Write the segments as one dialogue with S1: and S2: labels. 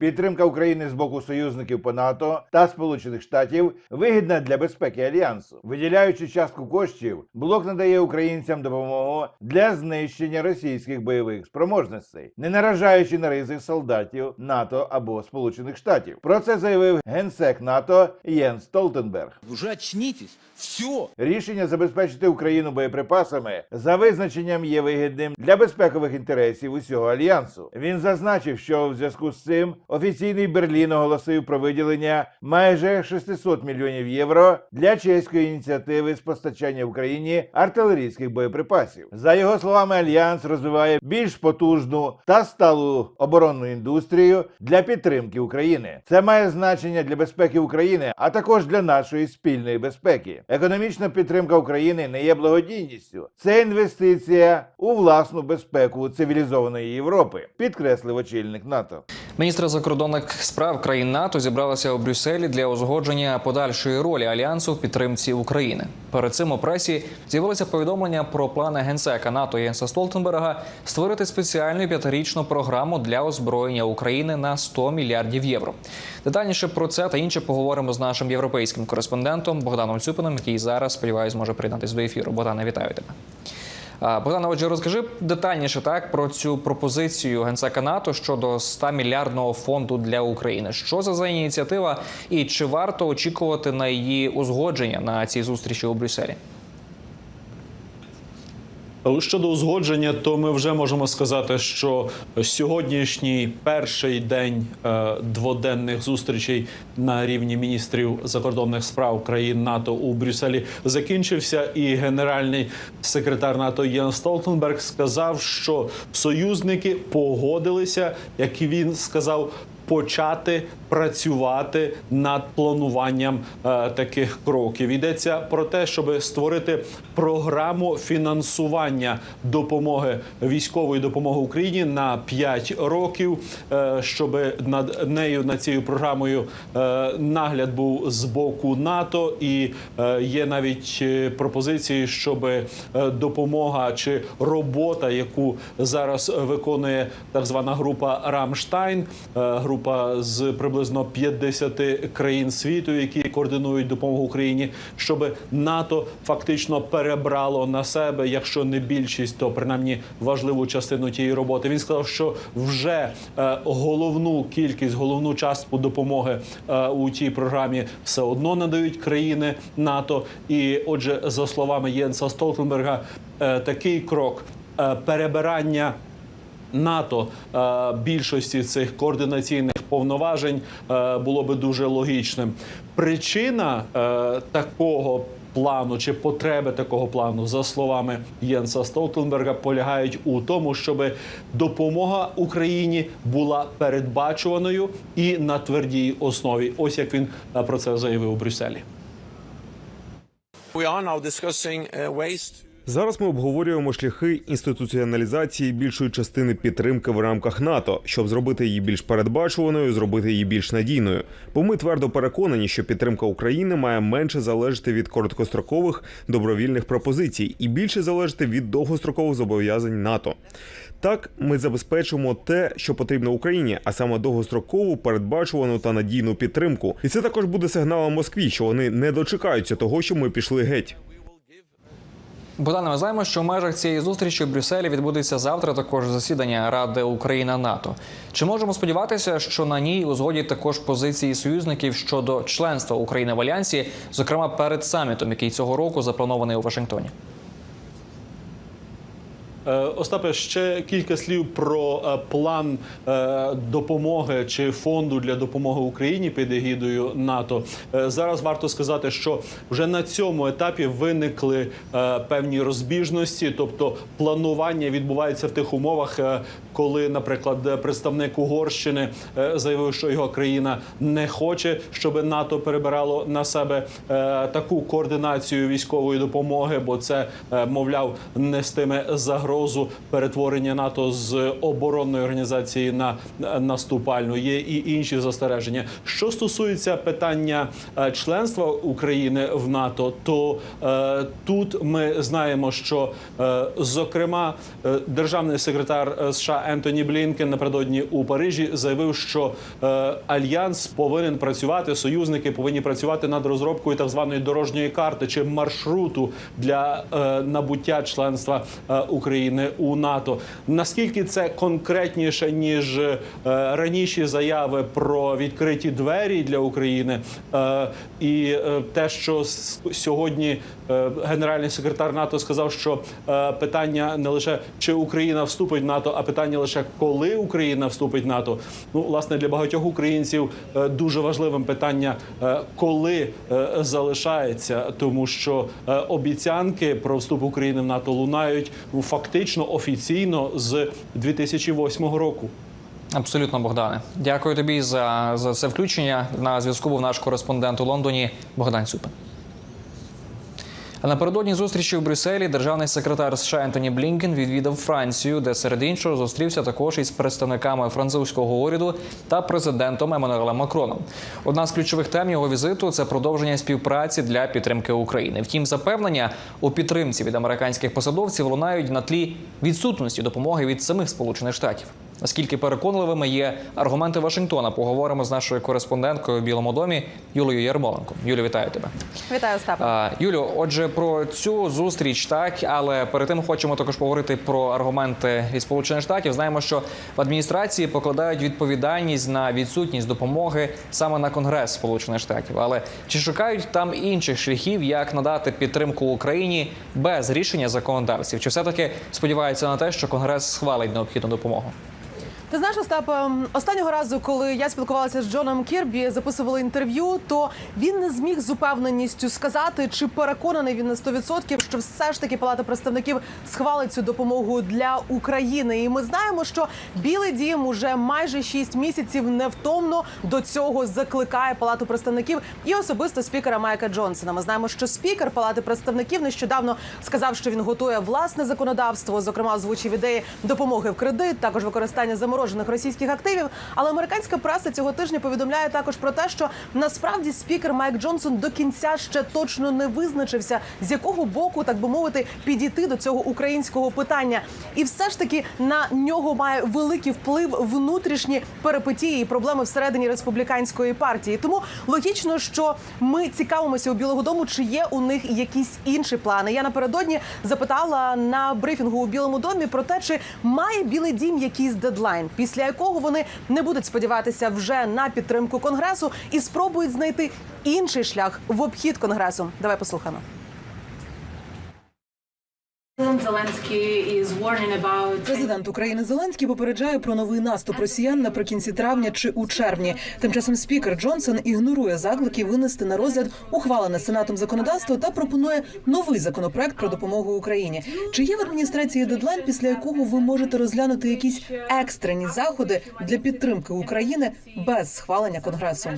S1: Підтримка України з боку союзників по НАТО та Сполучених Штатів вигідна для безпеки альянсу. Виділяючи частку коштів, блок надає українцям допомогу для знищення російських бойових спроможностей, не наражаючи на ризик солдатів НАТО або Сполучених Штатів. Про це заявив генсек НАТО Єн Столтенберг.
S2: Уже очнитесь. Все.
S1: Рішення забезпечити Україну боєприпасами за визначенням є вигідним для безпекових інтересів усього альянсу. Він зазначив, що в зв'язку з цим офіційний Берлін оголосив про виділення майже 600 мільйонів євро для чеської ініціативи з постачання Україні артилерійських боєприпасів. За його словами, альянс розвиває більш потужну та сталу оборонну індустрію для підтримки України. Це має значення для безпеки України, а також для нашої спільної безпеки. Економічна підтримка України не є благодійністю. Це інвестиція у власну безпеку цивілізованої Європи, підкреслив очільник НАТО.
S3: Міністри закордонних справ країн НАТО зібралися у Брюсселі для узгодження подальшої ролі альянсу в підтримці України. Перед цим у пресі з'явилося повідомлення про плани генсека НАТО Єнса Столтенберга створити спеціальну п'ятирічну програму для озброєння України на 100 мільярдів євро. Детальніше про це та інше поговоримо з нашим європейським кореспондентом Богданом Цюпиним, який зараз сподіваюсь може приєднатися до ефіру. Богдане, вітаю тебе. А, Богдане, отже, розкажи детальніше так про цю пропозицію генсека НАТО щодо 100 мільярдного фонду для України. Що це за ініціатива, і чи варто очікувати на її узгодження на цій зустрічі у Брюсселі?
S4: Щодо узгодження, то ми вже можемо сказати, що сьогоднішній перший день е, дводенних зустрічей на рівні міністрів закордонних справ країн НАТО у Брюсселі закінчився, і генеральний секретар НАТО Єн Столтенберг сказав, що союзники погодилися, як він сказав. Почати працювати над плануванням е, таких кроків. Йдеться про те, щоб створити програму фінансування допомоги військової допомоги Україні на 5 років, е, щоб над нею над цією програмою е, нагляд був з боку НАТО, і е, є навіть е, пропозиції, щоб е, допомога чи робота, яку зараз виконує так звана група Рамштайн, е, група з приблизно 50 країн світу, які координують допомогу Україні, щоб НАТО фактично перебрало на себе, якщо не більшість, то принаймні важливу частину тієї роботи. Він сказав, що вже е, головну кількість, головну частку допомоги е, у тій програмі все одно надають країни НАТО. І, отже, за словами Єнса Столтенберга, е, такий крок перебирання. НАТО е, більшості цих координаційних повноважень е, було би дуже логічним. Причина е, такого плану чи потреби такого плану, за словами Єнса Столтенберга, полягають у тому, щоб допомога Україні була передбачуваною і на твердій основі. Ось як він про це заявив у Брюсселі.
S5: We are now discussing ways
S6: Зараз ми обговорюємо шляхи інституціоналізації більшої частини підтримки в рамках НАТО, щоб зробити її більш передбачуваною, зробити її більш надійною. Бо ми твердо переконані, що підтримка України має менше залежати від короткострокових добровільних пропозицій і більше залежати від довгострокових зобов'язань НАТО. Так, ми забезпечуємо те, що потрібно Україні, а саме довгострокову, передбачувану та надійну підтримку. І це також буде сигналом Москві, що вони не дочекаються того, що ми пішли геть.
S3: Богдане, ми знаємо, що в межах цієї зустрічі в Брюсселі відбудеться завтра також засідання Ради Україна НАТО. Чи можемо сподіватися, що на ній узгодять також позиції союзників щодо членства України в альянсі, зокрема перед самітом, який цього року запланований у Вашингтоні?
S4: Е, Остапе, ще кілька слів про е, план е, допомоги чи фонду для допомоги Україні під егідою НАТО. Зараз варто сказати, що вже на цьому етапі виникли певні розбіжності, тобто планування відбувається в тих умовах, коли, наприклад, представник Угорщини заявив, що його країна не хоче, щоб НАТО перебирало на себе таку координацію військової допомоги, бо це, мовляв, нестиме загрози загрозу перетворення НАТО з оборонної організації на на наступальну. Є і інші застереження. Що стосується питання е, членства України в НАТО, то е, тут ми знаємо, що е, зокрема е, державний секретар е, США Ентоні Блінкен напередодні у Парижі заявив, що е, альянс повинен працювати, союзники повинні працювати над розробкою так званої дорожньої карти чи маршруту для е, набуття членства е, України у НАТО. Наскільки це конкретніше ніж е, раніші заяви про відкриті двері для України, е, і е, те, що сьогодні генеральний секретар НАТО сказав, що е, питання не лише чи Україна вступить в НАТО, а питання лише коли Україна вступить в НАТО. Ну, власне, для багатьох українців е, дуже важливим питання, е, коли е, залишається, тому що е, обіцянки про вступ України в НАТО лунають ну, фактично офіційно з 2008 року.
S3: Абсолютно, Богдане. Дякую тобі за, за це включення. На зв'язку був наш кореспондент у Лондоні Богдан Цюпин. А напередодні зустрічі в Брюсселі державний секретар США Ентоні Блінкен відвідав Францію, де серед іншого зустрівся також із представниками французького уряду та президентом Еммануелем Макроном. Одна з ключових тем його візиту це продовження співпраці для підтримки України. Втім, запевнення у підтримці від американських посадовців лунають на тлі відсутності допомоги від самих Сполучених Штатів. Наскільки переконливими є аргументи Вашингтона? Поговоримо з нашою кореспонденткою в Білому домі Юлією Ярмоленко. Юлі, вітаю тебе.
S7: Вітаю, Остапе.
S3: А, Юлю, отже, про цю зустріч, так, але перед тим хочемо також поговорити про аргументи від Сполучених Штатів. Знаємо, що в адміністрації покладають відповідальність на відсутність допомоги саме на Конгрес Сполучених Штатів. Але чи шукають там інших шляхів, як надати підтримку Україні без рішення законодавців? Чи все таки сподіваються на те, що Конгрес схвалить необхідну допомогу?
S7: Ти знаєш, Остапе, останнього разу, коли я спілкувалася з Джоном Кірбі, записували інтерв'ю, то він не зміг з упевненістю сказати, чи переконаний він на 100%, що все ж таки Палата представників схвалить цю допомогу для України. І ми знаємо, що Білий Дім уже майже 6 місяців невтомно до цього закликає Палату представників і особисто спікера Майка Джонсона. Ми знаємо, що спікер Палати представників нещодавно сказав, що він готує власне законодавство, зокрема озвучив ідеї допомоги в кредит, також використання заморожених російських активів. Але американська преса цього тижня повідомляє також про те, що насправді спікер Майк Джонсон до кінця ще точно не визначився, з якого боку, так би мовити, підійти до цього українського питання. І все ж таки на нього має великий вплив внутрішні перипетії і проблеми всередині республіканської партії. Тому логічно, що ми цікавимося у Білого Дому, чи є у них якісь інші плани. Я напередодні запитала на брифінгу у Білому домі про те, чи має Білий Дім якийсь дедлайн, після якого вони не будуть сподіватися вже на підтримку конгресу і спробують знайти інший шлях в обхід конгресу. Давай послухаємо. Президент України Зеленський попереджає про новий наступ росіян наприкінці травня чи у червні. Тим часом спікер Джонсон ігнорує заклики винести на розгляд ухвалене сенатом законодавство та пропонує новий законопроект про допомогу Україні. Чи є в адміністрації дедлайн, після якого ви можете розглянути якісь екстрені заходи для підтримки України без схвалення конгресу?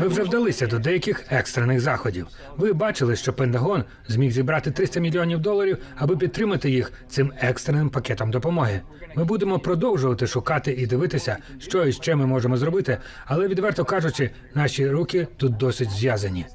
S8: Ми вже вдалися до деяких екстрених заходів. Ви бачили, що Пентагон зміг зібрати 300 мільйонів доларів, аби підтримати їх цим екстреним пакетом допомоги. Ми будемо продовжувати шукати і дивитися, що і ще ми можемо зробити, але відверто кажучи, наші руки тут досить зв'язані.